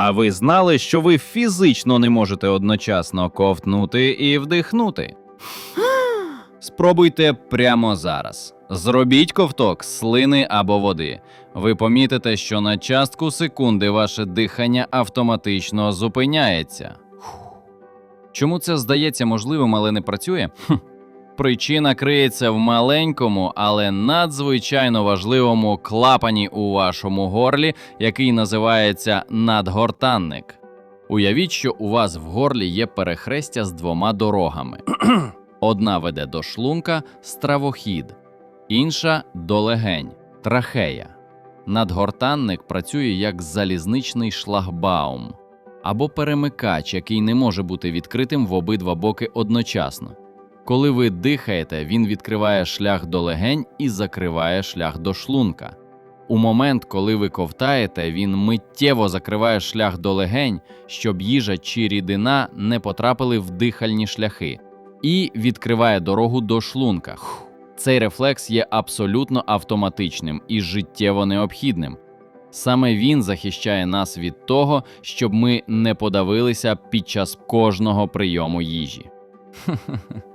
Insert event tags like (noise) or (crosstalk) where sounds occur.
А ви знали, що ви фізично не можете одночасно ковтнути і вдихнути? Спробуйте прямо зараз. Зробіть ковток слини або води. Ви помітите, що на частку секунди ваше дихання автоматично зупиняється. Чому це здається можливим, але не працює? Причина криється в маленькому, але надзвичайно важливому клапані у вашому горлі, який називається надгортанник. Уявіть, що у вас в горлі є перехрестя з двома дорогами. (clears throat) Одна веде до шлунка стравохід, інша до легень трахея. Надгортанник працює як залізничний шлагбаум або перемикач, який не може бути відкритим в обидва боки одночасно. Коли ви дихаєте, він відкриває шлях до легень і закриває шлях до шлунка. У момент, коли ви ковтаєте, він миттєво закриває шлях до легень, щоб їжа чи рідина не потрапили в дихальні шляхи, і відкриває дорогу до шлунка. Цей рефлекс є абсолютно автоматичним і життєво необхідним. Саме він захищає нас від того, щоб ми не подавилися під час кожного прийому їжі. (laughs)